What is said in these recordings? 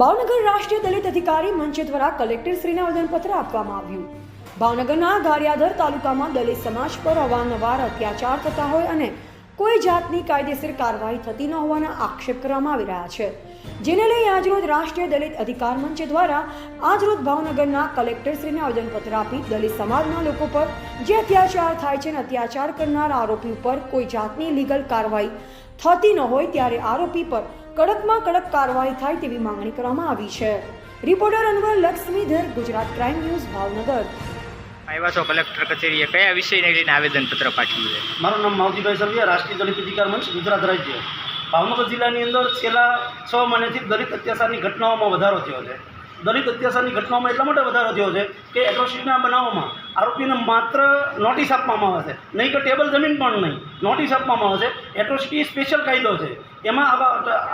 ભાવનગર રાષ્ટ્રીય દલિત અધિકારી મંચ દ્વારા કલેક્ટરશ્રીને આવેદનપત્ર આપવામાં આવ્યું. ભાવનગરના ગારિયાધર તાલુકામાં દલિત સમાજ પર અવારનવાર અત્યાચાર થતા હોય અને કોઈ જાતની કાયદેસર કાર્યવાહી થતી ન હોવાના આક્ષેપ કરવામાં આવી રહ્યા છે. જેને લઈ આજરોજ રાષ્ટ્રીય દલિત અધિકાર મંચ દ્વારા આજરોજ ભાવનગરના કલેક્ટરશ્રીને આવેદનપત્ર આપી દલિત સમાજના લોકો પર જે અત્યાચાર થાય છે અને અત્યાચાર કરનાર આરોપી ઉપર કોઈ જાતની લીગલ કાર્યવાહી થતી ન હોય ત્યારે આરોપી પર કડકમાં કડક કાર્યવાહી થાય તેવી માંગણી કરવામાં આવી છે. Reporter Anwar Laxmidhar Gujarat crime news Bhavnagar. આવ્યા છો કલેક્ટર કચેરીએ. કયા વિષયને લઈને આવેદનપત્ર પાઠવ્યું છે? મારું નામ માવજીભાઈ સરવિયા રાષ્ટ્રીય દલિત અધિકાર મંચ ગુજરાત રાજ્ય. ભાવનગર જિલ્લાની અંદર છેલ્લા છ મહિનાથી દલિત અત્યાચારની ઘટનાઓમાં વધારો થયો છે. દલિત અત્યાચારની ઘટનાઓમાં એટલા માટે વધારો થયો છે કે એટ્રોસિટીના બનાવોમાં આરોપીને માત્ર નોટિસ આપવામાં આવે છે. નહીં કે ટેબલ જમીન પણ નહીં, નોટિસ આપવામાં આવે છે. એટ્રોસિટી સ્પેશિયલ કાયદો છે. એમાં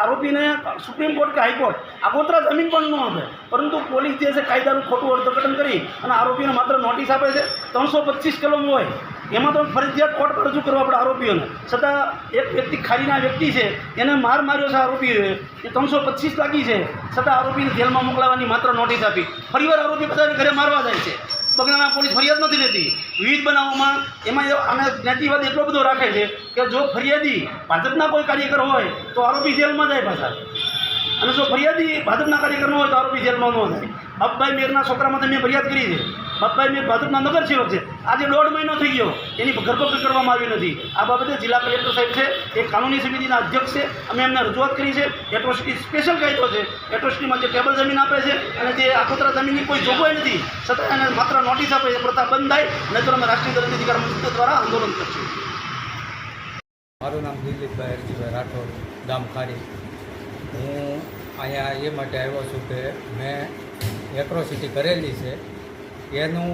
આરોપીને સુપ્રીમ કોર્ટ કે હાઈકોર્ટ આગોતરા જમીન પણ ન આપે. પરંતુ પોલીસ જે છે કાયદાનું ખોટું અર્થઘટન કરી અને આરોપીને માત્ર નોટિસ આપે છે. ત્રણસો પચીસ કલમ હોય એમાં તો ફરજિયાત કોર્ટ પર રજૂ કરવા પડે આરોપીઓને. છતાં એક વ્યક્તિ ખાલીના વ્યક્તિ છે, એને માર માર્યો છે આરોપીઓએ એ ત્રણસો પચીસ લાગી છે. છતાં આરોપીને જેલમાં મોકલાવવાની માત્ર નોટિસ આપી. ફરીવાર આરોપી બધાને ઘરે મારવા જાય છે. બગડાના પોલીસ ફરિયાદ નથી લેતી. વિવિધ બનાવોમાં એમાં આને જ્ઞાતિવાદ એટલો બધો રાખે છે કે જો ફરિયાદી ભાજપના કોઈ કાર્યકર હોય, તો આરોપી જેલમાં જાય પાછા. અને જો ફરિયાદી ભાજપના કાર્યક્રમ હોય, તો આરોપી જેલમાં ન જાય. બાપભાઈ મેરના છોકરામાં મેં ફરિયાદ કરી છે. બાપભાઈ મેર ભાજપના નગરસેવક છે. આજે દોઢ મહિનો થઈ ગયો. એની ધરપકડ કરવામાં આવી નથી. આ બાબતે જિલ્લા કલેક્ટર સાહેબ છે એ કાનૂની સમિતિના અધ્યક્ષ છે, અમે એમને રજૂઆત કરી છે. એટ્રોસિટી સ્પેશિયલ કાયદો છે. એટ્રોસિટીમાં જે ટેબલ જમીન આપે છે અને જે આખોતરા જમીનની કોઈ જોગવાઈ નથી, છતાં એને માત્ર નોટિસ આપે છે, પ્રથા બંધ થાય, નહીતર અમે રાષ્ટ્રીય દલિત અધિકાર મંચ દ્વારા આંદોલન કરશું. મારું નામ દિલીપભાઈ અરજીભાઈ રાઠોડ, ગામ ખારી હું અહીંયા એ માટે આવ્યો છું કે મેં એટ્રોસિટી કરેલી છે. એનું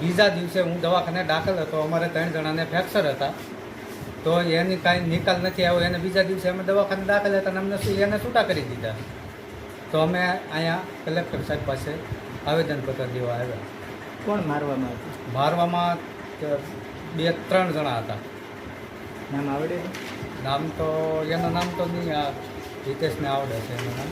બીજા દિવસે હું દવાખાને દાખલ હતો. અમારે ત્રણ જણાને ફ્રેક્ચર હતા. તો એની કાંઈ નિકાલ નથી આવ્યો. એને બીજા દિવસે અમે દવાખાને દાખલ હતા અને અમને શું એને છૂટા કરી દીધા. તો અમે અહીંયા કલેક્ટર સાહેબ પાસે આવેદનપત્ર દેવા આવ્યા. કોણ મારવામાં આવ્યું મારવામાં બે ત્રણ જણા હતા. નામ આવડે નામ તો એનું નામ તો નહીં આ હિતેશને આવડે છે એનું નામ.